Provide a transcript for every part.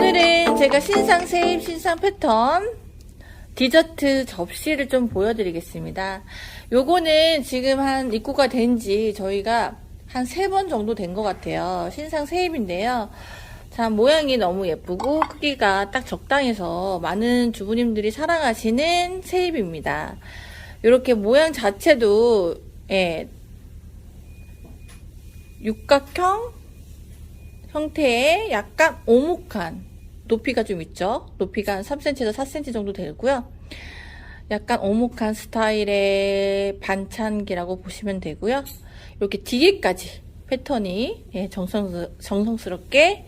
오늘은 제가 신상 세입 신상 패턴 디저트 접시를 좀 보여드리겠습니다. 요거는 지금 한 입고가 된 지 저희가 한 세 번 정도 된 것 같아요. 신상 세입인데요. 참 모양이 너무 예쁘고 크기가 딱 적당해서 많은 주부님들이 사랑하시는 세입입니다. 이렇게 모양 자체도 예, 육각형 형태의 약간 오목한 높이가 좀 있죠. 높이가 한 3cm에서 4cm 정도 되고요. 약간 오목한 스타일의 반찬기라고 보시면 되고요. 이렇게 뒤에까지 패턴이 예, 정성, 정성스 럽게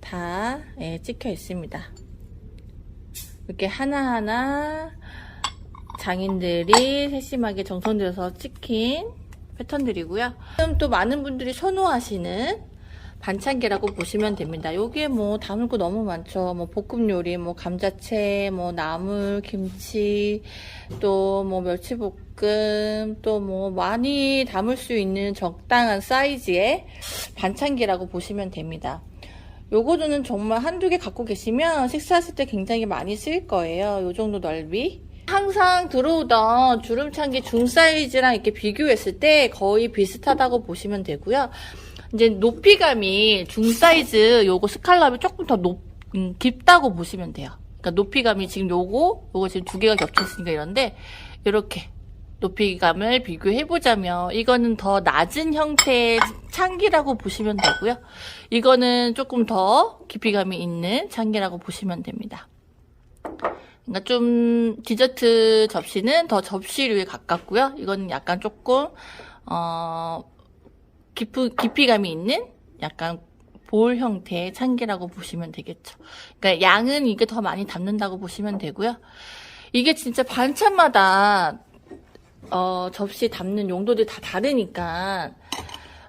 다 예, 찍혀 있습니다. 이렇게 하나하나 장인들이 세심하게 정성 들여서 찍힌 패턴들이고요. 또 많은 분들이 선호하시는 반찬기라고 보시면 됩니다. 여기에 뭐 담을 거 너무 많죠. 뭐 볶음 요리, 뭐 감자채, 뭐 나물, 김치, 또 뭐 멸치볶음, 또 뭐 많이 담을 수 있는 적당한 사이즈의 반찬기라고 보시면 됩니다. 요거는 정말 한두 개 갖고 계시면 식사하실 때 굉장히 많이 쓰일 거예요. 요 정도 넓이. 항상 들어오던 주름창기 중 사이즈랑 이렇게 비교했을 때 거의 비슷하다고 보시면 되고요. 이제 높이감이 중 사이즈 요거 스칼럽이 조금 더 높, 음, 깊다고 보시면 돼요. 그러니까 높이감이 지금 요거, 요거 지금 두 개가 겹쳐있으니까 이런데, 이렇게 높이감을 비교해보자면, 이거는 더 낮은 형태의 창기라고 보시면 되고요. 이거는 조금 더 깊이감이 있는 창기라고 보시면 됩니다. 그러니까 좀 디저트 접시는 더 접시류에 가깝고요. 이거는 약간 조금 어 깊이, 깊이감이 있는 약간 볼 형태의 창기라고 보시면 되겠죠. 그러니까 양은 이게 더 많이 담는다고 보시면 되고요. 이게 진짜 반찬마다 어 접시 담는 용도들이 다 다르니까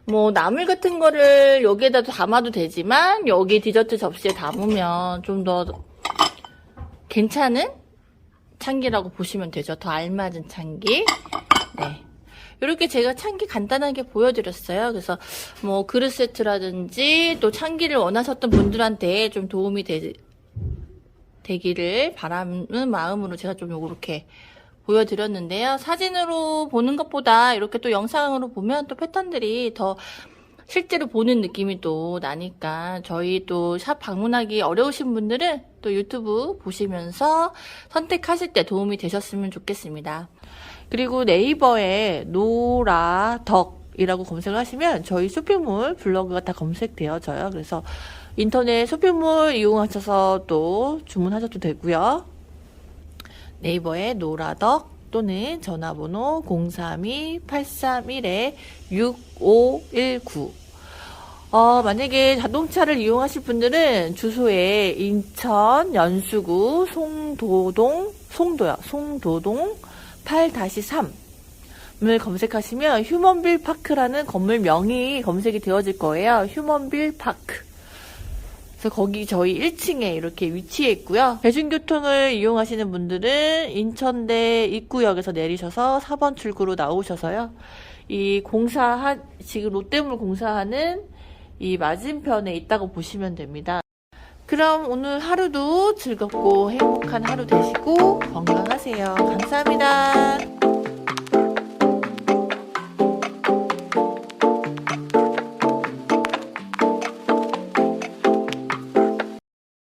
뭐 나물 같은 거를 여기에다 담아도 되지만 여기 디저트 접시에 담으면 좀 더 괜찮은 창기라고 보시면 되죠. 더 알맞은 창기. 네. 이렇게 제가 창기 간단하게 보여드렸어요. 그래서 뭐 그릇 세트라든지 또 창기를 원하셨던 분들한테 좀 도움이 되, 되기를 바라는 마음으로 제가 좀 요렇게 보여드렸는데요. 사진으로 보는 것보다 이렇게 또 영상으로 보면 또 패턴들이 더 실제로 보는 느낌이 또 나니까 저희 또 샵 방문하기 어려우신 분들은 또 유튜브 보시면서 선택하실 때 도움이 되셨으면 좋겠습니다. 그리고 네이버에 노라덕이라고 검색을 하시면 저희 쇼핑몰 블로그가 다 검색되어져요. 그래서 인터넷 쇼핑몰 이용하셔서 또 주문하셔도 되고요. 네이버에 노라덕 또는 전화번호 032-831-6519 어, 만약에 자동차를 이용하실 분들은 주소에 인천 연수구 송도동 송도야 송도동 8-3을 검색하시면 휴먼빌 파크라는 건물 명이 검색이 되어질 거예요. 휴먼빌 파크. 그래서 거기 저희 1층에 이렇게 위치해 있고요. 대중교통을 이용하시는 분들은 인천대 입구역에서 내리셔서 4번 출구로 나오셔서요. 이 공사한 지금 롯데물 공사하는 이 맞은편에 있다고 보시면 됩니다. 그럼 오늘 하루도 즐겁고 행복한 하루 되시고 건강하세요. 감사합니다.